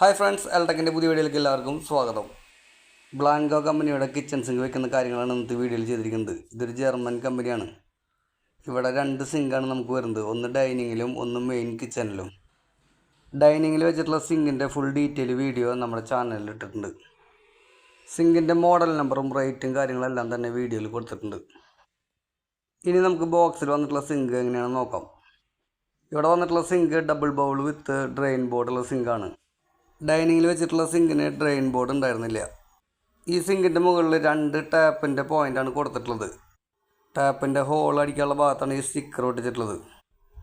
Hi friends എൽടെക്കിന്റെ പുതിയ വീഡിയോയിലേക്ക് എല്ലാവർക്കും സ്വാഗതം. ബ്ലാങ്കോ കമ്പനിയുടെ കിച്ചൺ സിങ്ക് വെക്കുന്ന കാര്യങ്ങളാണ് ഇന്നത്തെ വീഡിയോയിൽ ചെയ്തിരിക്കുന്നത്. ഇതൊരു ജർമ്മൻ കമ്പനിയാണ്. ഇവിടെ രണ്ട് സിങ്കാണ് നമുക്ക് വരുന്നത്. ഒന്ന് ഡൈനിങ്ങിലും ഒന്ന് മെയിൻ കിച്ചണിലും. ഡൈനിങ്ങിൽ വെച്ചിട്ടുള്ള സിങ്കിന്റെ ഫുൾ ഡീറ്റെയിൽ വീഡിയോ നമ്മുടെ ചാനലിൽ ഇട്ടിട്ടുണ്ട്. സിങ്കിന്റെ മോഡൽ നമ്പറും റേറ്റും കാര്യങ്ങളെല്ലാം തന്നെ വീഡിയോയിൽ കൊടുത്തിട്ടുണ്ട്. ഇനി നമുക്ക് ബോക്സിൽ വന്നിട്ടുള്ള സിങ്ക് എങ്ങനെയാണെന്ന് നോക്കാം. ഇവിടെ വന്നിട്ടുള്ള sink double bowl with drain ബോർഡുള്ള സിങ്കാണ്. ഡൈനിങ്ങിൽ വെച്ചിട്ടുള്ള സിങ്കിന് ഡ്രെയിൻ ബോർഡ് ഉണ്ടായിരുന്നില്ല. ഈ സിങ്കിന്റെ മുകളിൽ രണ്ട് ടാപ്പിന്റെ പോയിന്റാണ് കൊടുത്തിട്ടുള്ളത്. ടാപ്പിന്റെ ഹോൾ അടിക്കാനുള്ള ഭാഗത്താണ് ഈ സ്റ്റിക്കർ ഒട്ടിച്ചിട്ടുള്ളത്.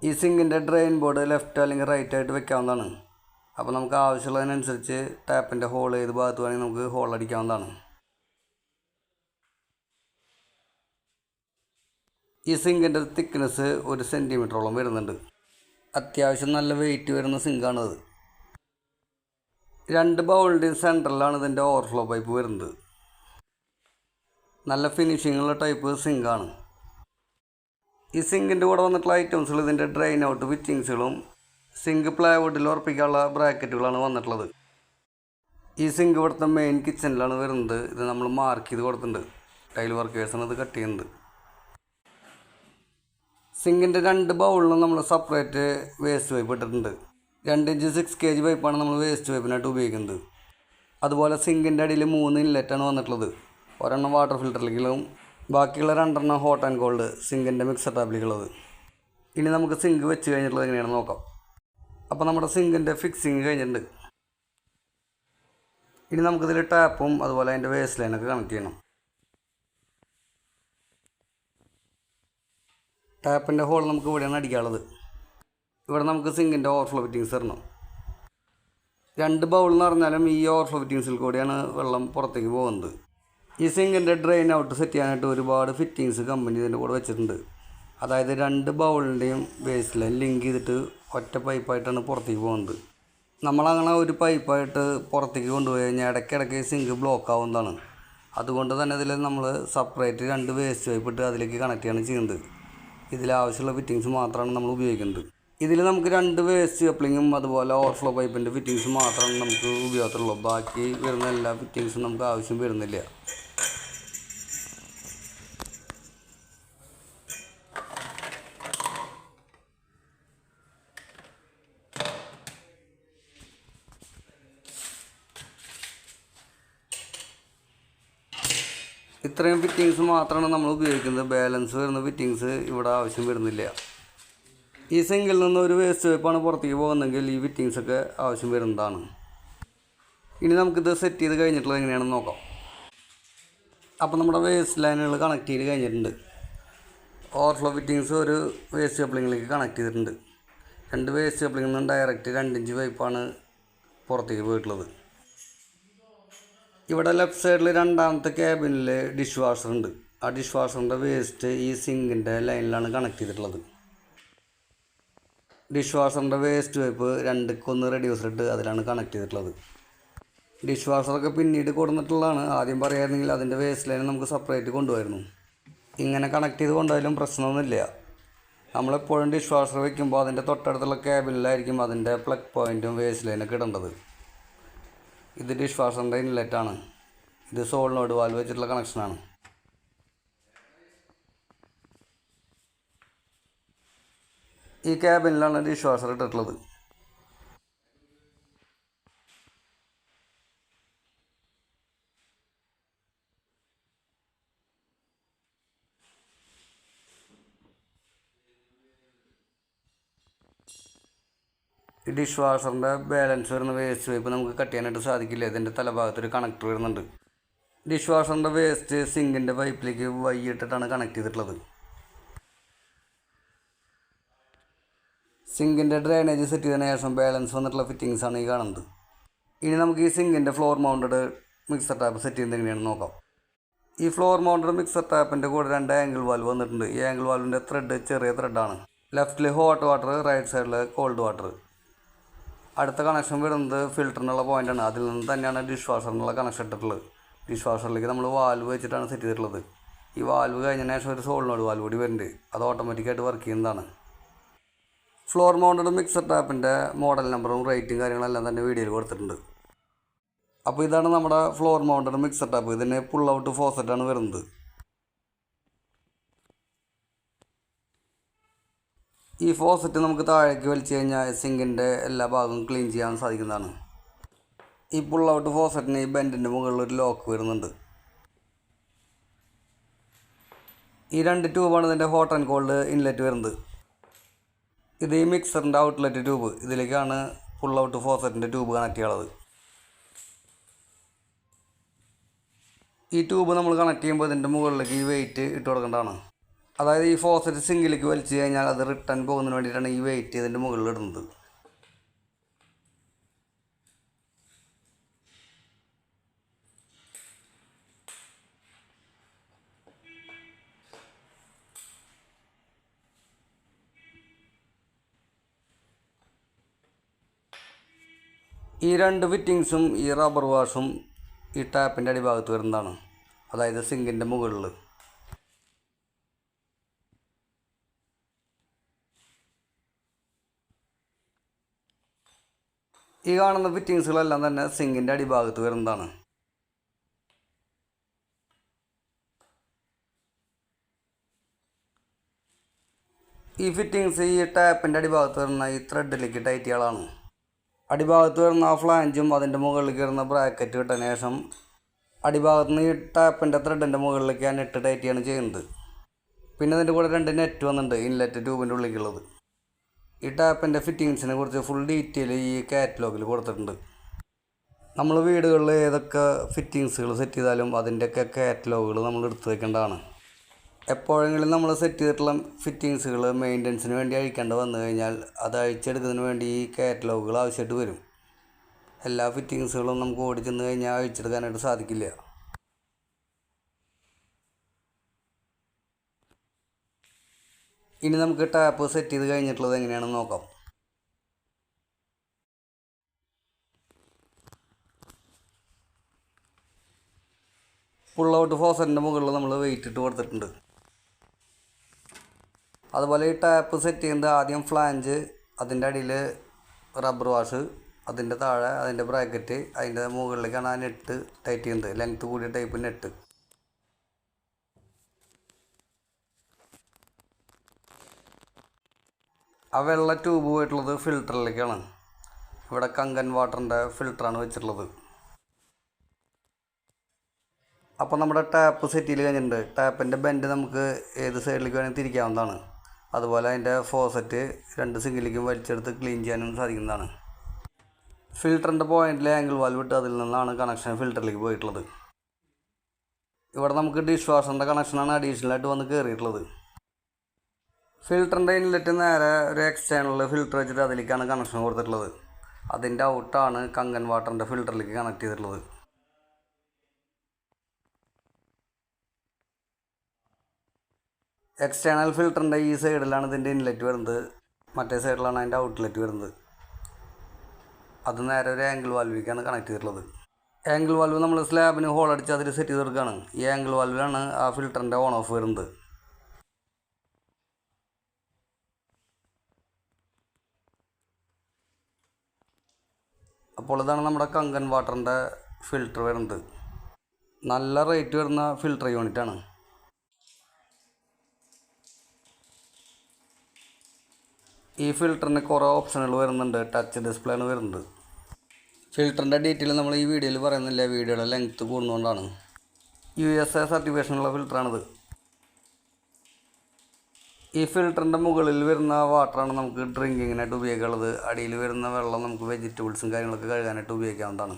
ഈ സിങ്കിന്റെ ഡ്രെയിൻ ബോർഡ് ലെഫ്റ്റ് അല്ലെങ്കിൽ റൈറ്റ് ആയിട്ട് വെക്കാവുന്നതാണ്. അപ്പോൾ നമുക്ക് ആവശ്യമുള്ളതിനനുസരിച്ച് ടാപ്പിന്റെ ഹോൾ ഏത് ഭാഗത്ത് വേണമെങ്കിൽ നമുക്ക് ഹോൾ അടിക്കാവുന്നതാണ്. ഈ സിങ്കിന്റെ തിക്നെസ് ഒരു സെന്റിമീറ്ററോളം വരുന്നുണ്ട്. അത്യാവശ്യം നല്ല വെയിറ്റ് വരുന്ന സിങ്കാണത്. രണ്ട് ബൗളിന്റെയും സെന്ററിലാണ് ഇതിന്റെ ഓവർഫ്ലോ പൈപ്പ് വരുന്നത്. നല്ല ഫിനിഷിങ്ങുള്ള ടൈപ്പ് സിങ്കാണ് ഈ സിങ്കിന്റെ കൂടെ വന്നിട്ടുള്ള ഐറ്റംസുകൾ ഇതിന്റെ ഡ്രെയിൻ ഔട്ട് ഫിറ്റിങ്സുകളും സിങ്ക് പ്ലൈവുഡിൽ ഉറപ്പിക്കാനുള്ള ബ്രാക്കറ്റുകളാണ് വന്നിട്ടുള്ളത്. ഈ സിങ്ക് ഇവിടുത്തെ മെയിൻ കിച്ചണിലാണ് വരുന്നത്. ഇത് നമ്മൾ മാർക്ക് ചെയ്ത് കൊടുത്തിട്ടുണ്ട്. ടൈൽ വർക്കേഴ്സാണ് ഇത് കട്ട് ചെയ്യുന്നത്. സിങ്കിന്റെ രണ്ട് ബൗളിലും നമ്മൾ സെപ്പറേറ്റ് വേസ്റ്റ് പൈപ്പ് ഇട്ടിട്ടുണ്ട്. രണ്ട് ഇഞ്ച് സിക്സ് കെ ജി പൈപ്പാണ് നമ്മൾ വേസ്റ്റ് പൈപ്പിനായിട്ട് ഉപയോഗിക്കുന്നത്. അതുപോലെ സിങ്കിന്റെ അടിയിൽ മൂന്ന് ഇൻലെറ്റാണ് വന്നിട്ടുള്ളത്. ഒരെണ്ണം വാട്ടർ ഫിൽറ്ററിലേക്കുള്ളതും ബാക്കിയുള്ള രണ്ടെണ്ണം ഹോട്ട് ആൻഡ് കോൾഡ് സിങ്കിന്റെ മിക്സർ ടാബിലേക്കുള്ളത് ഇനി നമുക്ക് സിങ്ക് വെച്ച് കഴിഞ്ഞിട്ടുള്ളത് എങ്ങനെയാണെന്ന് നോക്കാം. അപ്പോൾ നമ്മുടെ സിങ്കിന്റെ ഫിക്സിങ് കഴിഞ്ഞിട്ടുണ്ട്. ഇനി നമുക്കിതിൽ ടാപ്പും അതുപോലെ അതിന്റെ വേസ്റ്റ് ലൈനൊക്കെ കണക്ട് ചെയ്യണം. ടാപ്പിന്റെ ഹോൾ നമുക്ക് ഇവിടെയാണ് അടിക്കാനുള്ളത്. ഇവിടെ നമുക്ക് സിങ്കിന്റെ ഓവർഫ്ലോ ഫിറ്റിങ്സ് തരണം രണ്ട് ബൗൾ എന്ന് പറഞ്ഞാലും ഈ ഓവർഫ്ലോ ഫിറ്റിങ്സിൽ കൂടിയാണ് വെള്ളം പുറത്തേക്ക് പോകുന്നത്. ഈ സിങ്കിന്റെ ഡ്രെയിൻ ഔട്ട് സെറ്റ് ചെയ്യാനായിട്ട് ഒരുപാട് ഫിറ്റിങ്സ് കമ്പനി ഇതിന്റെ കൂടെ വെച്ചിട്ടുണ്ട്. അതായത് രണ്ട് ബൗളിന്റെയും ബേസ് ലൈൻ ലിങ്ക് ചെയ്തിട്ട് ഒറ്റ പൈപ്പായിട്ടാണ് പുറത്തേക്ക് പോകുന്നത്. നമ്മളങ്ങനെ ഒരു പൈപ്പായിട്ട് പുറത്തേക്ക് കൊണ്ടുപോയി കഴിഞ്ഞാൽ ഇടയ്ക്കിടയ്ക്ക് സിങ്ക് ബ്ലോക്ക് ആവുന്നതാണ്. അതുകൊണ്ട് തന്നെ ഇതിൽ നമ്മൾ സെപ്പറേറ്റ് രണ്ട് വേസ്റ്റ് പൈപ്പ് ഇട്ട് അതിലേക്ക് കണക്ട് ചെയ്യാണ് ചെയ്യുന്നത്. ഇതിലാവശ്യമുള്ള ഫിറ്റിങ്സ് മാത്രമാണ് നമ്മൾ ഉപയോഗിക്കുന്നത്. ഇതിൽ നമുക്ക് രണ്ട് വേസ്റ്റ് കപ്ലിങ്ങും അതുപോലെ ഓവർഫ്ലോ പൈപ്പിന്റെ ഫിറ്റിങ്സ് മാത്രമാണ് നമുക്ക് ഉപയോഗത്തിലുള്ളൂ. ബാക്കി വരുന്ന എല്ലാ ഫിറ്റിങ്സും നമുക്ക് ആവശ്യം വരുന്നില്ല. ഇത്രയും ഫിറ്റിങ്സ് മാത്രമാണ് നമ്മൾ ഉപയോഗിക്കുന്നത്. ബാലൻസ് വരുന്ന ഫിറ്റിങ്സ് ഇവിടെ ആവശ്യം വരുന്നില്ല. ഈ സിങ്കിൽ നിന്ന് ഒരു വേസ്റ്റ് പൈപ്പാണ് പുറത്തേക്ക് പോകുന്നതെങ്കിൽ ഈ ഫിറ്റിങ്സ് ഒക്കെ ആവശ്യം വരുന്നതാണ്. ഇനി നമുക്കിത് സെറ്റ് ചെയ്ത് കഴിഞ്ഞിട്ടുള്ളത് എങ്ങനെയാണെന്ന് നോക്കാം. അപ്പോൾ നമ്മുടെ വേസ്റ്റ് ലൈനുകൾ കണക്ട് ചെയ്ത് കഴിഞ്ഞിട്ടുണ്ട്. ഓവർഫ്ലോ ഫിറ്റിങ്സ് ഒരു വേസ്റ്റ് കപ്ലിങ്ങിലേക്ക് കണക്ട് ചെയ്തിട്ടുണ്ട്. രണ്ട് വേസ്റ്റ് കപ്ലിങ്ങിൽ നിന്ന് ഡയറക്റ്റ് രണ്ട് ഇഞ്ച് പൈപ്പാണ് പുറത്തേക്ക് പോയിട്ടുള്ളത്. ഇവിടെ ലെഫ്റ്റ് സൈഡിൽ രണ്ടാമത്തെ ക്യാബിനിൽ ഡിഷ് വാഷർ ഉണ്ട്. ആ ഡിഷ് വാഷറിന്റെ വേസ്റ്റ് ഈ സിങ്കിന്റെ ലൈനിലാണ് കണക്ട് ചെയ്തിട്ടുള്ളത്. ഡിഷ് വാഷറിന്റെ വേസ്റ്റ് പൈപ്പ് രണ്ടുക്കൊന്ന് റെഡ്യൂസർ ഇട്ട് അതിലാണ് കണക്ട് ചെയ്തിട്ടുള്ളത്. ഡിഷ് വാഷറൊക്കെ പിന്നീട് കൊടുന്നിട്ടുള്ളതാണ്. ആദ്യം പറയുകയായിരുന്നെങ്കിൽ അതിന്റെ വേസ്റ്റ് ലൈൻ നമുക്ക് സെപ്പറേറ്റ് കൊണ്ടുപോയിരുന്നു. ഇങ്ങനെ കണക്ട് ചെയ്ത് കൊണ്ടുപോയാലും പ്രശ്നമൊന്നുമില്ല. നമ്മളെപ്പോഴും ഡിഷ് വാഷർ വയ്ക്കുമ്പോൾ അതിന്റെ തൊട്ടടുത്തുള്ള ക്യാബിനിലായിരിക്കും അതിന്റെ പ്ലഗ് പോയിന്റും വേസ്റ്റ് ലൈനൊക്കെ ഇടേണ്ടത്. ഇത് ഡിഷ് വാഷറിന്റെ ഇൻലെറ്റാണ് ഇത് സോളിനോട് വാൽ വെച്ചിട്ടുള്ള കണക്ഷനാണ് ഈ ക്യാബിനിലാണ് ഡിഷ് വാഷർ ഇട്ടിട്ടുള്ളത് ഈ ഡിഷ് വാഷറിന്റെ ബാലൻസ് വരുന്ന വേസ്റ്റ് പൈപ്പ് നമുക്ക് കട്ട് ചെയ്യാനായിട്ട് സാധിക്കില്ല. ഇതിന്റെ തലഭാഗത്തൊരു കണക്ടർ വരുന്നുണ്ട്. ഡിഷ് വാഷറിന്റെ വേസ്റ്റ് സിങ്കിന്റെ പൈപ്പിലേക്ക് വൈകിട്ടിട്ടാണ് കണക്ട് ചെയ്തിട്ടുള്ളത്. സിങ്കിന്റെ ഡ്രെയിനേജ് സെറ്റ് ചെയ്തതിന് ശേഷം ബാലൻസ് വന്നിട്ടുള്ള ഫിറ്റിങ്സ് ആണ് ഈ കാണുന്നത്. ഇനി നമുക്ക് ഈ സിങ്കിന്റെ floor mounted mixer tap set ചെയ്യുന്നത് എങ്ങനെയാണെന്ന് നോക്കാം. ഈ ഫ്ലോർ മൗണ്ടഡ് മിക്സർ ടാപ്പിന്റെ കൂടെ രണ്ട് ആംഗിൾ വാൽവ് വന്നിട്ടുണ്ട്. ഈ ആംഗിൾ വാൽവിന്റെ ത്രെഡ് ചെറിയ ത്രെഡാണ് ലെഫ്റ്റിൽ ഹോട്ട് വാട്ടർ റൈറ്റ് സൈഡിൽ കോൾഡ് വാട്ടർ അടുത്ത കണക്ഷൻ വരുന്നത് ഫിൽറ്ററിനുള്ള പോയിന്റാണ് അതിൽ നിന്ന് തന്നെയാണ് ഡിഷ് വാഷറിനുള്ള കണക്ഷൻ ഇട്ടിട്ടുള്ളത്. ഡിഷ് വാഷറിലേക്ക് നമ്മൾ വാൽവ് വെച്ചിട്ടാണ് സെറ്റ് ചെയ്തിട്ടുള്ളത്. ഈ വാൽവ് കഴിഞ്ഞതിന് ശേഷം ഒരു സോളിനോട് വാൽവ് കൂടി വരുന്നുണ്ട്. അത് ഓട്ടോമാറ്റിക്കായിട്ട് വർക്ക് ചെയ്യുന്നതാണ്. ഫ്ലോർ മൗണ്ടഡ് മിക്സർ ടാപ്പിന്റെ മോഡൽ നമ്പറും റേറ്റും കാര്യങ്ങളെല്ലാം തന്നെ വീഡിയോയിൽ കൊടുത്തിട്ടുണ്ട്. അപ്പോൾ ഇതാണ് നമ്മുടെ ഫ്ലോർ മൗണ്ടഡ് മിക്സർ ടാപ്പ് ഇതിന് പുൾ ഔട്ട് ഫോസറ്റാണ് വരുന്നത്. ഈ ഫോസറ്റ് നമുക്ക് താഴേക്ക് വലിച്ചു കഴിഞ്ഞാൽ സിങ്കിന്റെ എല്ലാ ഭാഗവും ക്ലീൻ ചെയ്യാൻ സാധിക്കുന്നതാണ്. ഈ പുൾ ഔട്ട് ഫോസറ്റിന് ഈ ബെൻഡിന്റെ മുകളിൽ ഒരു ലോക്ക് വരുന്നുണ്ട്. ഈ രണ്ട് ട്യൂബാണ് ഇതിന്റെ ഹോട്ട് ആൻഡ് കോൾഡ് ഇൻലെറ്റ് വരുന്നത്. ഇത് ഈ മിക്സറിന്റെ ഔട്ട്ലെറ്റ് ട്യൂബ് ഇതിലേക്കാണ് ഫുൾ ഔട്ട് ഫോസറ്റിന്റെ ട്യൂബ് കണക്ട് ചെയ്യാനുള്ളത്. ഈ ട്യൂബ് നമ്മൾ കണക്ട് ചെയ്യുമ്പോൾ ഇതിന്റെ മുകളിലേക്ക് ഈ വെയിറ്റ് ഇട്ട് കൊടുക്കേണ്ടതാണ്. അതായത് ഈ ഫോസറ്റ് സിങ്കിലേക്ക് വലിച്ചു കഴിഞ്ഞാൽ അത് റിട്ടേൺ പോകുന്നതിന് വേണ്ടിയിട്ടാണ് ഈ വെയിറ്റ് ഇതിന്റെ മുകളിൽ ഇടുന്നത്. ഈ രണ്ട് ഫിറ്റിങ്സും ഈ റബ്ബർ വാഷും ഈ ടാപ്പിന്റെ അടിഭാഗത്ത് വരുന്നതാണ്. അതായത് സിങ്കിന്റെ മുകളിൽ ഈ കാണുന്ന ഫിറ്റിങ്സുകളെല്ലാം തന്നെ സിങ്കിന്റെ അടിഭാഗത്ത് വരുന്നതാണ്. ഈ ഫിറ്റിങ്സ് ഈ ടാപ്പിന്റെ അടിഭാഗത്ത് വരുന്ന ഈ ത്രെഡിലേക്ക് ടൈറ്റ് അടിഭാഗത്ത് വരുന്ന ആ ഫ്ലാഞ്ചും അതിന്റെ മുകളിലേക്ക് വരുന്ന ബ്രാക്കറ്റ് കിട്ടാൻ ശേഷം അടിഭാഗത്ത് നിന്ന് ഈ ടാപ്പിന്റെ ത്രെഡിന്റെ മുകളിലേക്ക് ആ നെറ്റ് ടൈറ്റ് ചെയ്യുന്നത്. പിന്നെ അതിന്റെ കൂടെ രണ്ട് നെറ്റ് വന്നിട്ടുണ്ട് ഇൻലെറ്റ് ട്യൂബിന്റെ ഉള്ളിലേക്കുള്ളത്. ഈ ടാപ്പിന്റെ ഫിറ്റിങ്സിനെ കുറിച്ച് ഫുൾ ഡീറ്റെയിൽ ഈ കാറ്റലോഗിൽ കൊടുത്തിട്ടുണ്ട്. നമ്മൾ വീടുകളിൽ ഏതൊക്കെ ഫിറ്റിങ്സുകൾ സെറ്റ് ചെയ്താലും അതിന്റെയൊക്കെ കാറ്റലോഗുകൾ നമ്മൾ എടുത്തു വെക്കേണ്ടതാണ്. എപ്പോഴെങ്കിലും നമ്മൾ സെറ്റ് ചെയ്തിട്ടുള്ള ഫിറ്റിങ്സുകൾ മെയിന്റനൻസിന് വേണ്ടി അഴിക്കേണ്ടി വന്നു കഴിഞ്ഞാൽ അത് അഴിച്ചെടുക്കുന്നതിന് വേണ്ടി ഈ കാറ്റലോഗുകൾ ആവശ്യമായിട്ട് വരും. എല്ലാ ഫിറ്റിങ്സുകളും നമുക്ക് ഓടി ചെന്ന് കഴിഞ്ഞാൽ അഴിച്ചെടുക്കാനായിട്ട് സാധിക്കില്ല. ഇനി നമുക്ക് ടാപ്പ് സെറ്റ് ചെയ്ത് കഴിഞ്ഞിട്ടുള്ളത് എങ്ങനെയാണെന്ന് നോക്കാം. പുള്ളൗട്ട് ഫോസറിന്റെ മുകളിൽ നമ്മൾ വെയിറ്റ് ഇട്ട് കൊടുത്തിട്ടുണ്ട്. അതുപോലെ ഈ ടാപ്പ് സെറ്റ് ചെയ്യുന്നത് ആദ്യം ഫ്ലാഞ്ച് അതിന്റെ അടിയിൽ റബ്ബർ വാഷ് അതിന്റെ താഴെ അതിന്റെ ബ്രാക്കറ്റ് അതിന്റെ മുകളിലേക്കാണ് ആ നെറ്റ് ടൈറ്റ് ചെയ്യുന്നത്. ലെങ്ത്ത് കൂടിയ ടൈപ്പ് നെറ്റ് ആ വെള്ള ട്യൂബ് പോയിട്ടുള്ളത് ഫിൽറ്ററിലേക്കാണ് ഇവിടെ കങ്കൻ വാട്ടറിന്റെ ഫിൽറ്ററാണ് വെച്ചിട്ടുള്ളത്. അപ്പോൾ നമ്മുടെ ടാപ്പ് സെറ്റിൽ കഴിഞ്ഞിട്ടുണ്ട്. ടാപ്പിന്റെ ബെൻഡ് നമുക്ക് ഏത് സൈഡിലേക്ക് വേണമെങ്കിൽ തിരിക്കാവുന്നതാണ്. അതുപോലെ അതിന്റെ ഫോസറ്റ് രണ്ട് സിങ്കിലേക്കും വലിച്ചെടുത്ത് ക്ലീൻ ചെയ്യാനും സാധിക്കുന്നതാണ്. ഫിൽറ്ററിന്റെ പോയിന്റിലെ ആംഗിൾ വാൽവ് ഇട്ട് അതിൽ നിന്നാണ് കണക്ഷൻ ഫിൽറ്ററിലേക്ക് പോയിട്ടുള്ളത്. ഇവിടെ നമുക്ക് ഡിഷ് വാഷറിന്റെ കണക്ഷനാണ് അഡീഷണലായിട്ട് വന്ന് കയറിയിട്ടുള്ളത് ഫിൽറ്ററിന്റെ ഇൻലെറ്റ് നേരെ ഒരു എക്സ്റ്റേണൽ ഫിൽറ്റർ വെച്ചിട്ട് അതിലേക്കാണ് കണക്ഷൻ കൊടുത്തിട്ടുള്ളത്. അതിന്റെ ഔട്ടാണ് കങ്കൻ വാട്ടറിന്റെ ഫിൽറ്ററിലേക്ക് കണക്ട് ചെയ്തിട്ടുള്ളത്. എക്സ്റ്റേണൽ ഫിൽറ്ററിന്റെ ഈ സൈഡിലാണ് ഇതിന്റെ ഇൻലെറ്റ് വരുന്നത്. മറ്റേ സൈഡിലാണ് അതിന്റെ ഔട്ട്ലെറ്റ് വരുന്നത്. അത് നേരെ ഒരു ആംഗിൾ വാൽവിലേക്കാണ് കണക്ട് ചെയ്തിട്ടുള്ളത്. ആംഗിൾ വാൽവ് നമ്മൾ സ്ലാബിന് ഹോൾ അടിച്ച് അതിൽ സെറ്റ് ചെയ്ത് കൊടുക്കുകയാണ് ഈ ആംഗിൾ വാൽവിലാണ് ആ ഫിൽറ്ററിന്റെ ഓൺ ഓഫ് വരുന്നത്. അപ്പോൾ ഇതാണ് നമ്മുടെ കങ്കൻ വാട്ടറിന്റെ ഫിൽറ്റർ വരുന്നത്. നല്ല റേറ്റ് വരുന്ന ഫിൽറ്റർ യൂണിറ്റാണ് ഈ ഫിൽറ്ററിന് കുറേ ഓപ്ഷനുകൾ വരുന്നുണ്ട് ടച്ച് ഡിസ്പ്ലേ ആണ് വരുന്നത് ഫിൽറ്ററിന്റെ ഡീറ്റെയിൽ നമ്മൾ ഈ വീഡിയോയിൽ പറയുന്നില്ല വീഡിയോയുടെ ലെങ്ത്ത് കൂടുന്നതുകൊണ്ടാണ് യു എസ് എ സർട്ടിഫിക്കേഷനുള്ള ഫിൽറ്ററാണിത് ഈ ഫിൽറ്ററിന്റെ മുകളിൽ വരുന്ന വാട്ടറാണ് നമുക്ക് ഡ്രിങ്കിങ്ങിനായിട്ട് ഉപയോഗിക്കാനുള്ളത്. അടിയിൽ വരുന്ന വെള്ളം നമുക്ക് വെജിറ്റബിൾസും കാര്യങ്ങളൊക്കെ കഴുകാനായിട്ട് ഉപയോഗിക്കാവുന്നതാണ്.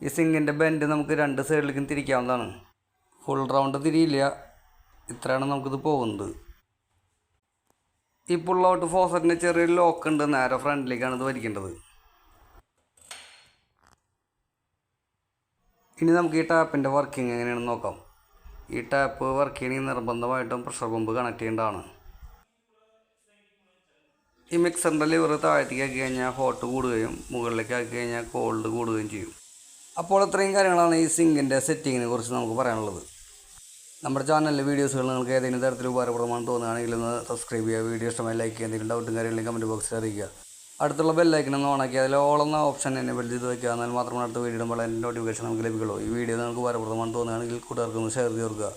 ഈ സിങ്കിന്റെ ബെൻഡ് നമുക്ക് രണ്ട് സൈഡിലേക്കും തിരിക്കാവുന്നതാണ്. Full round തിരിയില്ല. ഇത്രയാണ് നമുക്കിത് പോകുന്നത്. ഈ പുള്ളോട്ട് ഫോസറ്റിന്റെ ചെറിയൊരു ലോക്ക് ഉണ്ട് നേരെ ഫ്രണ്ടിലേക്കാണ് ഇത് വലിക്കേണ്ടത്. ഇനി നമുക്ക് ഈ ടാപ്പിന്റെ വർക്കിംഗ് എങ്ങനെയാണെന്ന് നോക്കാം. ഈ ടാപ്പ് വർക്ക് ചെയ്യണമെങ്കിൽ നിർബന്ധമായിട്ടും പ്രഷർ പമ്പ് കണക്ട് ചെയ്യേണ്ടതാണ്. ഈ മിക്സറിന്റെ ലിവർ താഴത്തേക്ക് ആക്കി കഴിഞ്ഞാൽ ഹോട്ട് കൂടുകയും മുകളിലേക്ക് ആക്കി കഴിഞ്ഞാൽ കോൾഡ് കൂടുകയും ചെയ്യും. അപ്പോൾ ഇത്രയും കാര്യങ്ങളാണ് ഈ സിങ്കിന്റെ സെറ്റിങ്ങിനെ കുറിച്ച് നമുക്ക് പറയാനുള്ളത്. നമ്മുടെ ചാനലിലെ വീഡിയോസുകൾ നിങ്ങൾക്ക് ഏതെങ്കിലും തരത്തിൽ ഉപകാരപ്രദമാണെന്ന് തോന്നുകയാണെങ്കിൽ ഒന്ന് സബ്സ്ക്രൈബ് ചെയ്യുക വീഡിയോ ഇഷ്ടമായി ലൈക്ക് ചെയ്യുക എന്തെങ്കിലും ഡൗട്ടും കാര്യങ്ങളും കമന്റ് ബോക്സിൽ അറിയിക്കുക. അടുത്തുള്ള ബെല്ലൈക്കൻ ഒന്ന് ഓണാക്കി അതിൽ ഓളെന്ന ഓപ്ഷൻ എന്നെ ബെൽ ചെയ്ത് വയ്ക്കുക എന്നാൽ മാത്രമാണ് അടുത്ത വീഡിയോ ഇടുമ്പോൾ അതിന്റെ നോട്ടിഫിക്കേഷൻ നമുക്ക് ലഭിക്കുള്ളൂ. ഈ വീഡിയോ നിങ്ങൾക്ക് ഉപകാരപ്രദമാണെന്ന് തോന്നുകയാണെങ്കിൽ കൂട്ടുകാർക്ക് ഒന്ന് ഷെയർ ചെയ്ത് കൊടുക്കുക.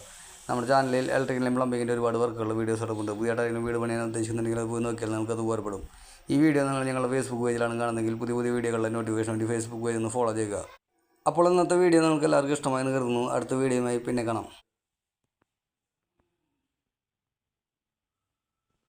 നമ്മുടെ ചാനലിൽ ഇലക്ട്രിക്കലും പ്ലംബിങ്ങിന്റെ ഒരുപാട് വർക്കുകൾ വീഡിയോസ് എടുക്കുന്നുണ്ട് പുതിയ ആരെങ്കിലും വീട് പണിയാൻ ഉദ്ദേശിക്കുന്നുണ്ടെങ്കിൽ അത് പോയി നോക്കിയാൽ നമുക്ക് അത് ഉപകാരപ്പെടും. ഈ വീഡിയോ നിങ്ങൾ ഞങ്ങളുടെ ഫേസ്ബുക്ക് പേജിലാണ് കാണുന്നതെങ്കിൽ പുതിയ പുതിയ വീഡിയോകളുടെ നോട്ടിഫിക്കേഷൻ വേണ്ടി ഫേസ്ബുക്ക് പേജ് ഒന്ന് ഫോളോ ചെയ്യുക. അപ്പോൾ ഇന്നത്തെ വീഡിയോ നിങ്ങൾക്ക് എല്ലാവർക്കും ഇഷ്ടമായി കരുതുന്നു. അടുത്ത വീഡിയോയുമായി പിന്നെ കാണാം.